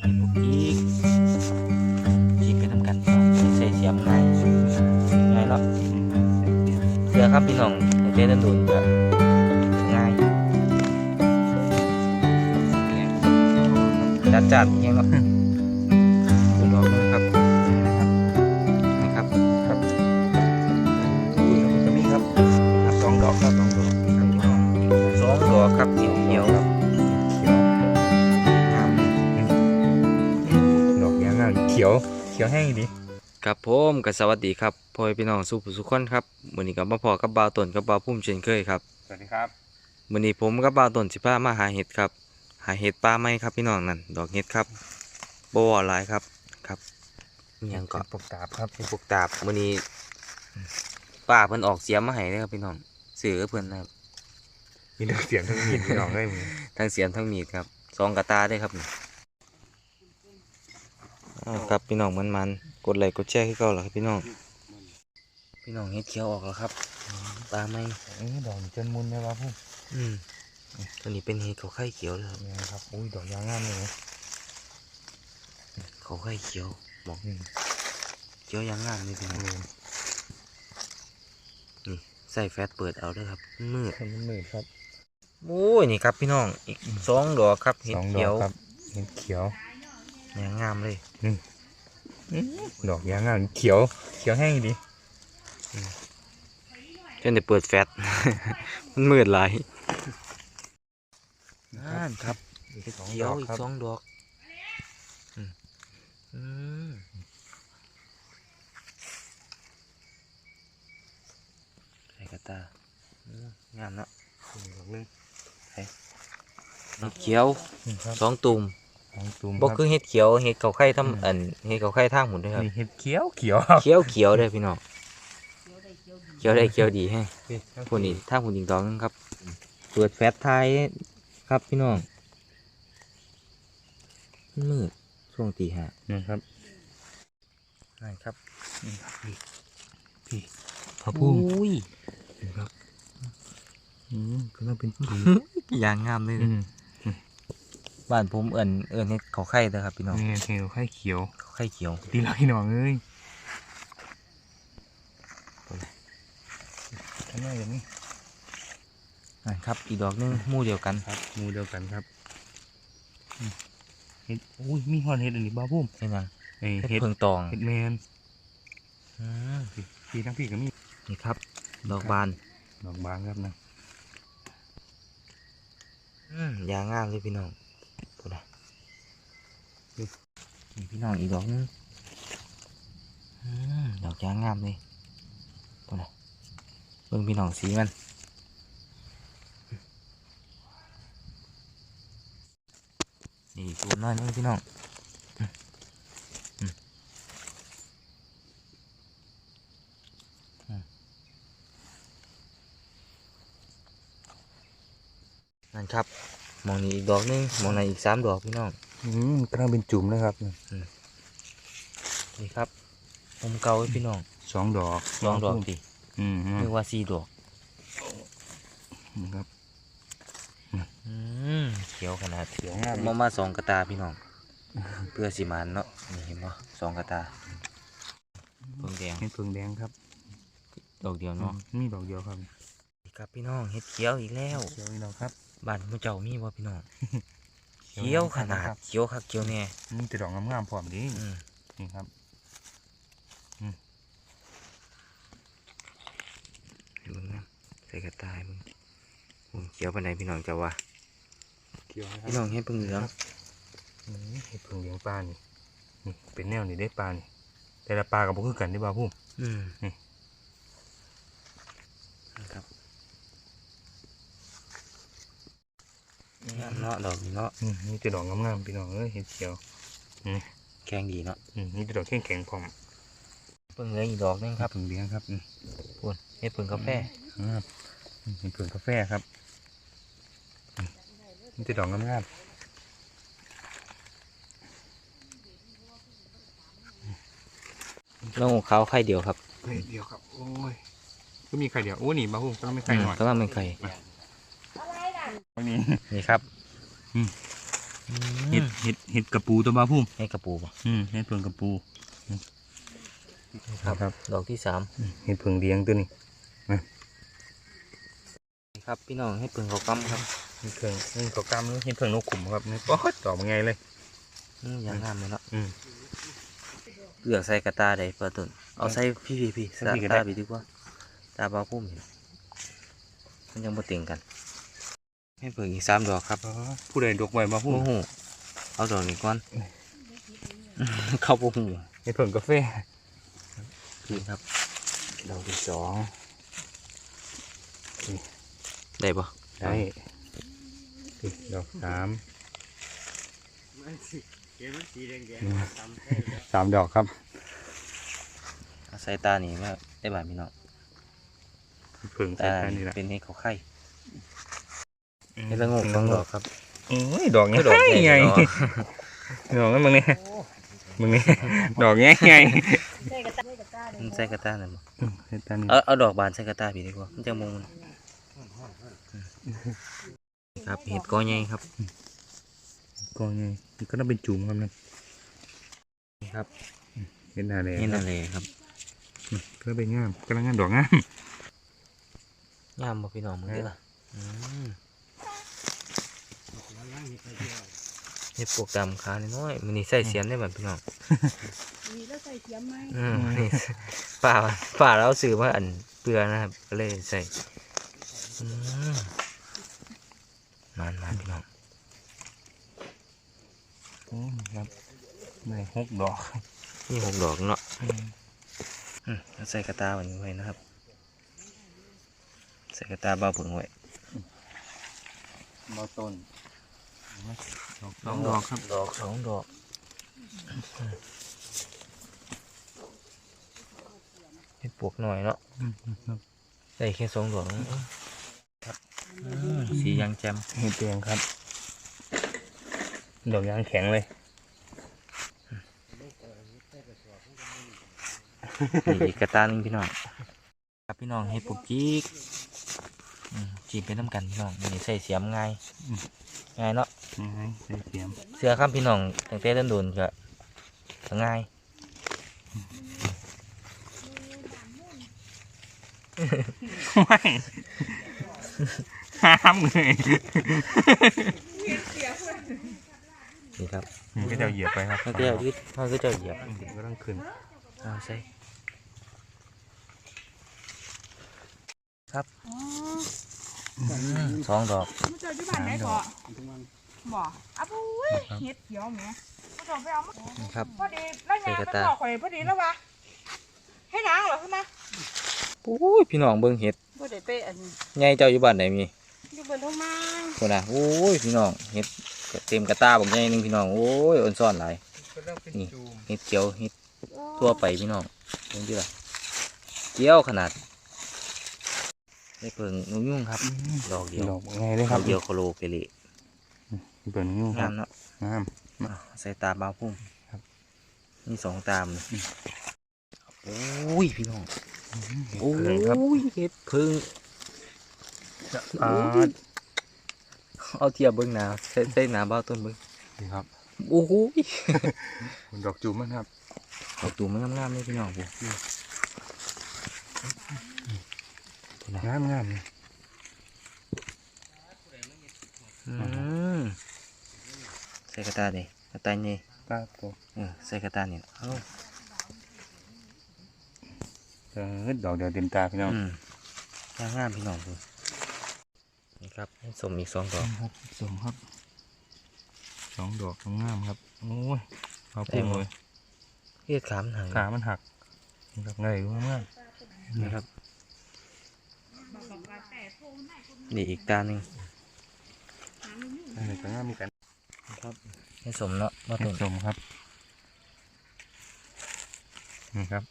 ไปลูกอีกจีบไปทำกันพี่อใส่เสียมง่ายง่ายเนาะเรือครับพี่น้องไอเต้นดุนก็ง่ายจัดจัดๆอย่างเนาะคุณดอกนะครับนะครับครับอุ้ยแล้วก็มีครับครับสองดอกครับสองดอกซ้องสองดอกครับเหนียวเหนียว ขียวเขียวแห้งดีครับผมก็สวัสดีครับพ่อแม่พี่น้องสุผู้สุขคนครับมื้อนี้ก็มาพอกับบาวต้นกับบาวพุ่มเช่นเคยครับสวัสดีครับมื้อนี้ผมกับบาวต้นสิพามาหาเห็ดครับ หาเห็ดป่าไม้ครับพี่น้องนั่นดอกเห็ดครับบ่ว่าหลายครับครับอิหยังก็ปกตาบครับเห็ดพวกตาบมื้อนี้ป้าเพิ่นออกเสียมมาให้เด้อครับพี่น้องซื้อกับเพิ่นนะครับมีเรื่องเสียงทั้งมีดพี่น้องได้มือทั้งเสียมทั้งมีดครับสองกระตาได้ครับนี่ อ้าวครับพี่น้องมันๆกดไลค์กดแชร์ให้เก่าล่ะครับพี่น้อง พี่น้องเห็ดเขียวออกแล้วครับปลาไม้เออดอกจนมุนไหมวะพุ่มอืมตัวนี้เป็นเห็ดเขาไข่เขียวเลยครับเนี่ยครับอุ้ยดอกยางงามเลยนะเขาไข่เขียวหมอกอืมเขียวยังงามเลยพี่น้องเออนี่ใส่แฟตเปิดเอาด้วยครับมืดทำมันมืดครับโอ้ยนี่ครับพี่น้องอีกสองดอกครับเห็สดองดเขีอยกวครับเห็ดเขียว ยังงามเลยดอกยางงามเขียว เขียวแห้งดีจนได้เปิดแฟตมันมืดหลายนั่นครับอีกสองเขีดยวอกอีกครับสองดอกอืมอืมใส่กระตาอืมงามเนาะอีกดอกหนึงเห็ดเขียวนี่ครับสองตุ่มสองตุ่ม บ่ครับคือเห็ดเขียวเห็ดเขาไข่อืมทำอันเห็ดเขาไข่ทางหมุนด้วยครับนี่เห็ดเขียวเขียวครับเขียวเขียวได้อพี่น้องเขียวได้เขียวดีให้พวกนี้ถ้าหุ่นยิงดองนึงครับเปิดแฟลชไทยครับพี่น้องมันมืดช่วงตีห้านะครับนั่นครับพี่พระพุ่มอุ้ยครับอืมก็ต้องเป็นผียางงามเลยอืม บ้านผมเอิญเอิญเห็ดเขาไข่เด้อครับพี่น้องนี่เทลไข่เขียวเขาไข่เขียวดีแล้วพี่น้องเอ้ยทำไมอย่างนี้นั่นครับอีกดอกหนึงหมู่เดียวกันครับหมูเดียวกันครับอืมเห็ดอุ้ยมีหอนเห็ดอันนี้บ้าพุ่มเห็นยังเอ้ยเห็ดเห็ดเพิงตองเห็ดแมนอืมพี่พี่ทั้งพี่ก็มีนี่ครับ ดอกบาน ดอกบานครับนะ อืมยางงามเลยพี่น้องพูดนะนี่ พี่น้องอีกดอกหนึงอืมดอกยางงามเลยพูดนะเบิ่งพี่น้องสีมันนี่ตูนน้อยนึงพี่น้องอืมอืมอืมนั่นครับมองนี้อีกดอกหนึงมองนั้นอีกสามดอกพี่น้องอืม กำลังเป็นจุ่มนะครับนี่ครับผมเกาให้พี่น้องสองดอกลองดอกดิอืมนึกว่าสี่ดอกนะครับอืมเขียวขนาดเขียวงามมามาสองกระตาพี่น้อง เพื่อสิมันเนาะนี่เห็นบ่สองกระตาเพิ่งแดงเห็ดเผืองแดงครับ ดอกเดียวเนาะมีดอกเดียวครับนี่ครับพี่น้องเห็ดเขียวอีกแล้วเขียวนี่เราครับบ้านมุเจ้ามีบ่พี่น้อง เขียวเขียวขนาดครับเขียวคักเขียวแน่มีแต่ดอกงามๆพร้อมดีอืมนี่ครับเบิ่งนะใส่กระตายมึงโอ้เขียวปานใดพี่น้องจะว่าเขียวนะครัพี่น้องเห็ดเพิ่งเหลืองอืมเห็ดเผืองเลี้ยงปลานี่นี่เป็นแนวนี่ได้ปลานี่แต่ละปลากับพวกคือกันได้บ่าพุ่มอืมนี่นะครับ งามเนาะดอกนี้เนาะอืมนี่แต่ดอกงามๆพี่น้องเอ้ยเห็ดเขียวแข็งดีเนาะอืมนี่แต่ดอกแข็งๆพร้อมเพิ่งเหลืออีกดอกหนึงครับเผืองเลี้ยงครับอืมพูนเฮ็ดเพิ่งกาแฟครับอืมเห็ดเผืองกาแฟครับอืมนี่แต่ดอกงามน้องขาวไข่เดียวครับๆไข่เดียวครับ โอ้ยก็มีไข่เดียว โอ้นี่บ่าพุ่มก็ไม่ไข่หน่อยก็ว่าเป็นไข่ อันนี้นี่ครับอืมเห็ดเห็ดเห็ดกระปูตัวบ้าพุ่มให้กระปูป่ะอืมเห็ดเพิงกระปูครับดอกที่สามเห็ดเพิงเลี้ยงตัวนี้ครับพี่น้องให้เปิงเขากำครับเห็ดเพิงนี่เขากำเห็ดเพิงนกขุมครับนี่ก็ดอกมันไงเลยอืมอย่างงามเลยเนาะอืมเลือกใส่กระตาได้เปิดต้นเอาใส่พี่พี่พี่ใส่ตาพี่ก็ได้ตาพี่ดีกว่าตาบาพุ่มเห็นมันยังบ่เต็งกัน ให้เปิงอีกสามดอกครับอ๋อผู้ใดดอกไว้มาพุ่มโอ้โหเอาดอกนี้ก่อน เข้าปูหูเห็ดเพิงกาแฟนี่ครับดอกที่สองได้ปะได้นี่ดอกสามสามดอกครับเอาใส่ตานี่แม่ได้บาทพี่น้องเห็ดเพิงใส่ตาแค่นี้แหละเป็นให้เขาไข่ ให้ละโงกสองดอกครับโอ้ยดอกเงี้ยดอกใหญ่ไงเนาะดอกนั้นมึงนี่มึงนี่ดอกเงี้ยไงใส่กระตาใส่กระตาเลยมันใส่กระตาหน่อยบ่เห็ดตานี่เอาเอาดอกบานใส่กระตาพี่ดีกว่ามันจะมงมันครับเห็ดก้อใหญ่ครับก็ไงนี่ก็ต้องเป็นจุ่มครับนั่นนี่ครับเห็ดอะไรนี่นั่นเลยครับก็เป็นงามกำลังงามดอกงามย่ามบ่พี่น้องมึงได้ล่ะอืม เห็ดปวกดำขาน้อยๆมันนี่ใส่เสียนได้แบบพี่น้องมีแล้วใส่เทียมไหมอืมนี่ป่าป่าเราซื้อมาอันเปลือนะครับก็เลยใส่อืมมันมันพี่น้องอืมครับในหกดอกนี่หกดอกเนาะอืมเอาใส่กระตาไว้ไว้นะครับ ใส่กระตาเบาผึ่งไว้บอต้น สองดอกครับดอกสองดอกเห็ดปวกหน่อยเนาะครับได้แค่สองดอกนะอืมสียางแจ่มเห็ดแดงครับ ดอกยางแข็งเลยนี่อีกกระตาหนึงพี่น้องครับพี่น้องเห็ดปวกจีกอืมจีบไปน้ำกันพี่น้องนี่ใส่เสียมง่ายง่ายเนาะ นี่ไงใส่เสียมเสื้อข้ามพี่น้องตั้งแต่เดินโดนก็ก็ง่ายไม่ห้ามเลยนี่ครับนี่ก็จะเหยียบไปครับเขาก็จะยึดเขาก็จะเหยียบอืมก็ต้องขึ้นเอาใส่ครับอืมสองดอกมันจะอยู่บ้านไหนก่อ บ่อะปุ้ยเฮ็ดเขียวแหมก็ต้องไปเอามานี่ครับ พอดีแล้วยางก็บอกข่อยพอดีแล้ววะให้นางเหรอใช่ไหมโอ้ยพี่น้องเบิ่งเห็ดบ่ได้ไปอันใหญ่เจ้าอยู่บ้านไหนมีอยู่บนทุ่งนาคนน่ะโอ้ยพี่น้องเห็ดก็เต็มกระตาบักใหญ่หนึงพี่น้องโอ้ยอ่อนซ่อนหลายก็ต้องเป็นนี่จูมเห็ดเขียวเห็ดทั่วไปพี่น้องเห็นดิล่ะเกี้ยวขนาดได้เพิ่งนุ่งยุ่งครับดอกเดียวดอกไงเลยคดรัอบกเดียวโคโลเกลิ เปิดนิ้วคงารับมเนาะงาม อะใส่ตาบาวพุ่มครับ นี่สองตามเลยโอ้ยพี่น้องโอ้เพิ่งครับยเห็ดพึ่ง อ่าเอาเทียบเบิ้งหนาใส่ใส่หนาบ้าวต้นเบิ้งนี่ครับโอ้โหยดอกจูมมันครับดอกตูมมันงามๆเลยพี่น้องผมงามงาม อืม ใส่กระตาดิกระตานี่ตาโตเออใส่กระตาเนี่ยเอาเออดอกเดียวเต็มตาพี่น้องอืมงามงามๆพี่น้องผมนี่ครับให้สมอีกสองดอกครับสองครับสองดอกงามครับโอ้ยเอาเต็พุ่มมเลเลยยเรียดขามหางขามันหักนี่ครับไงรู้มากนี่ครับนี่อีกตาหนึ่งอันนี้ก็งามเหมือนกัน ครับให้สมเนาะมาต้นชมครับ นี่ครับ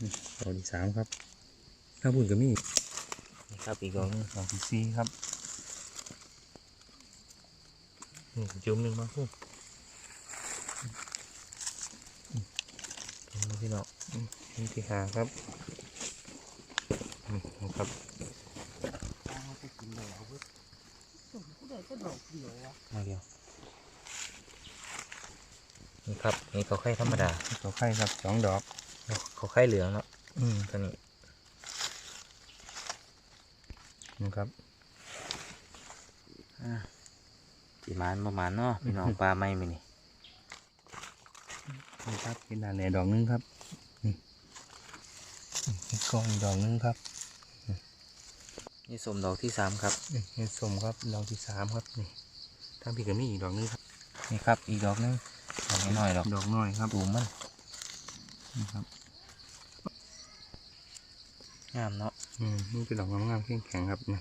นี่ดอกที่สามครับถ้าบุญก็มีนี่ครับอีกดอกหนึงดอกที่สี่ครับนี่จุ่มหนึ่งมาพุ่มเห็นไหมพี่น้องนี่ที่หาครับนี่นะครับ ดอกเดียวอะมาเดียว นี่ครับ นี่เขาไข่ธรรมดาเขาไข่ครับสองดอกเขาไข่เหลืองเนาะอืมตัวนี้นะครับสีมานประมาณเนาะพี่น้องปลาไม่มีนี่นี่ครับเห็ดหนาแหน่ดอกหนึงครับนี่เห็ดกองอีกดอกหนึงครับ นี่สมดอกที่สามครับนี่เห็ดส้มครับดอกที่สามครับนี่ทางพี่ก็มีอีกดอกหนึงครับ นี่ครับอีกดอกหนึงดอกน้อยๆดอกดอกน้อยครับตูมมันนี่ครับงามเนาะอืมนี่เป็นดอกงามๆแข็งๆครับนี่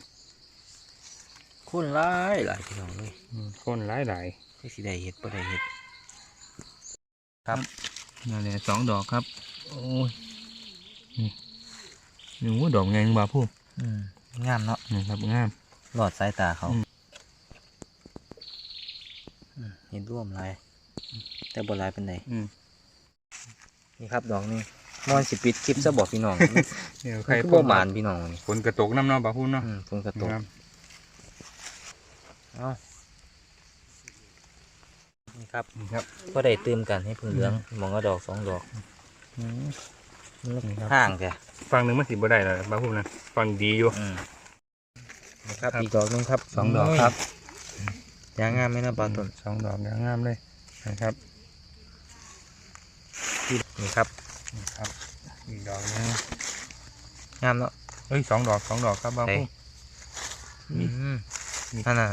คุ้นหลายหลายพี่น้องเลยอืมก้นหลายหลายที่สิได้เห็ดบ่ได้เห็ดๆนั่นแหละสองดอกครับ โอ้ยนี่นี่ว่าดอกไงบ้าพูดอืม งามเนาะนี่ครับงามหลอดสายตาเขาอืมอืมเห็นร่วมหลายแต่บ่หลายเป็นไดอืมนี่ครับดอกนี้มอนสิปิดคลิปซะบอกพี่น้องเนี่ยมันใครคือบ่หมานพี่น้องนี่ฝนกระตกน้ำเนาะบ้าพูดเนาะอืมฝนกระตกครับเอ้านี่ครับนี่ครับก็ได้ตื่มกันให้พึ่งเหลืองมองก็ดอกสองดอกอืมมันนี่ครับห่างจ้ะ ฟังหนึ่งมันสิบ่ได้แล้วบ้าพูดนะฟังดีอยู่อืมนะครับครับอีกดอกหนึงครับสองดอกครับยางงามไหมนะปลาต้นสองดอกอย่างงามเลยนะครับนี่ครับนี่ครับอีกดอกหนึงงามเนาะเอ้ยสองดอกสองดอกครับบ้าพูดอืมมีนั่นน่ะ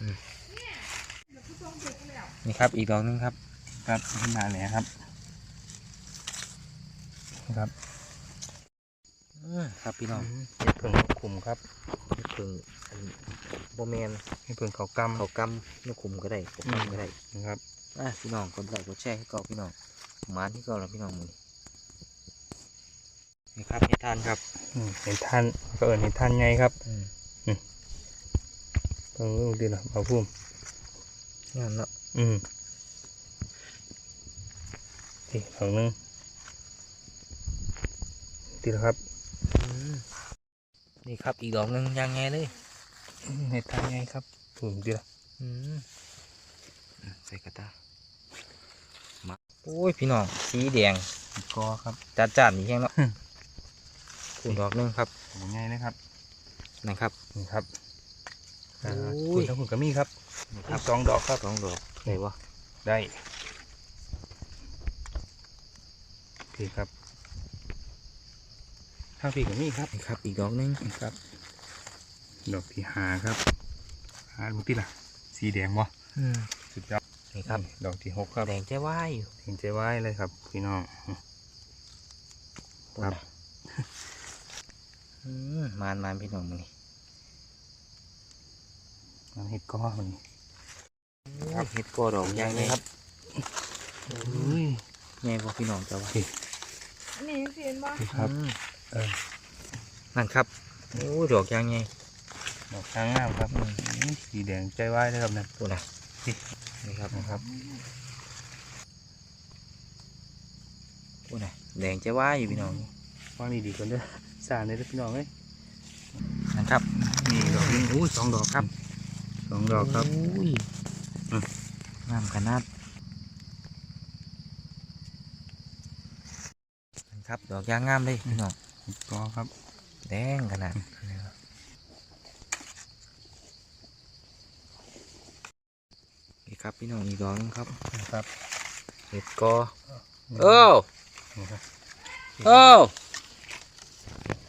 อืมนี่ครับอีกดอกหนึงครับ ครับขึ้นมาเลยครับนะครับอืมครับพี่น้องเห็ดเพิ่งคุมครับนี่คืออันโบแมนเห็ดเพิ่งเขากำเขากำนกขุมก็ได้เขากำก็ได้นะครับอะพี่น้องกดไลค์กดแชร์ให้เก่าพี่น้องหมาที่เก่าแล้วพี่น้องมือนี่ครับเฮ็ดทานครับอืมเห็นท่านก็เอิญเห็นท่านไงครับอืมเพิ่งรู้ดีละบ้าพูดงามเนาะอืม นี่ดอกหนึงดีแล้วครับอืมนี่ครับอีกดอกหนึงยังไงเลยเห็ดท่านไงครับผมดีละอืมอะใส่กระตามาโอ้ยพี่น้องสีแดงกอครับจัดจ้านอีกแค่เนาะอืมคุณดอกหนึงครับผมง่ายนะครับนะครับนี่ครับอ่าโอ้คุยณทั้งคุณก็มีครับนี่ครับสองดอกครับสองดอกได้ปะได้ พี่ครับข้างพี่ก็มีครับนี่ครับ อีกดอกหนึงนี่ครับ ดอกที่หาครับหาดูที่ล่ะ สีแดงวะอืมสุดยอดนี่ครับ ดอกที่หกครับแดงแจ้ว่ายอยู่เห็นใจไว้เลยครับ พี่น้องครับอืมมานมานพี่น้องมือนี่มันเห็ดก้อมันครับเห็ดกอดอกยังไงครับอุ้ยไงพอพี่น้องจะว่าอั นนี้เห็นบ่นี่ครับอืมเออนั่นครับโอ้ยดอกยังไงดอกช้างงามครับอืมสีแดงใจไว้เลยครับนั่นดูนะนี่ครับนะครับดูนะแดงจะว่ายอยู่พี่น้องวางนี่ดีกว่าเด้อสารเลยเด้อพี่น้องเอ้ยนะครับนี่ดอกนี้อุ้ยสองดอกครับสองดอกครับโอ้ยอืมงามขนาดนะ ครับ ดอกยางงามเลยพี่น้องเห็ดก้อครับ แดงขนาดนี่ครับพี่น้องอีกดอกหนึงครับนะครับเห็ดกอเอ้านะครับเอ้า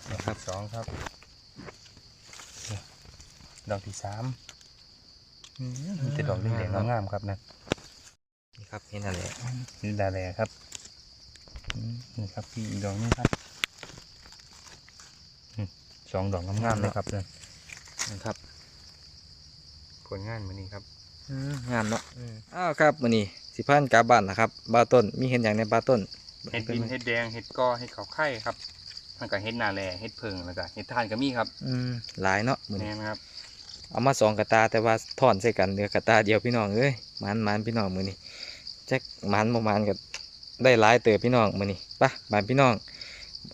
ดอกที่สองครับนี่ดอกที่สามอืมมีแต่ดอกแดงๆงามๆครับนะนี่ครับเห็นอะไรนี่ดาแลครับอืม นี่ครับพี่อีกดอกนึงครับอืมสองดอกงามๆเลยครับเนี่ยนะครับผลงานมือนี้ครับอืมงามเนาะอ้าวครับมื้อนี้สิพันกลับบ้านนะครับบ้าต้นมีเห็นอย่างในบ้าต้นเห็ดดินเห็ดแดงเห็ดกอเห็ดขาวไข่ครับมันก็เห็ดนาแลเห็ดเพิงแล้วก็เห็ดทานก็มีครับ อืมหลายเนาะมื้อแน่นี้นครับ เอามาสองกระตาแต่ว่าถอนใส่กันเหลือกระตาเดียวพี่น้องเอ้ยหมันมันพี่น้องมื้อนี้จักหมันบ่หมันก็ ได้หลายเติบพี่น้องมื้อนี้ไปะบ้านพี่น้อง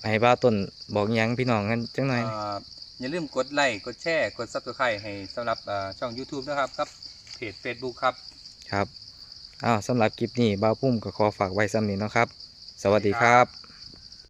ให้บ้าวต้นบอกหยังพี่น้องกันจังหน่อยอ่าอย่าลืมกดไลค์กดแชร์กด Subscribe ให้สำหรับอ่าช่อง YouTube นะครับกับเพจ Facebook ครับครับอ้าวสำหรับคลิปนี้บ้าวพุ่มก็ขอฝากไว้ซ้ำนี้เนาะครับ สวัสดีครับ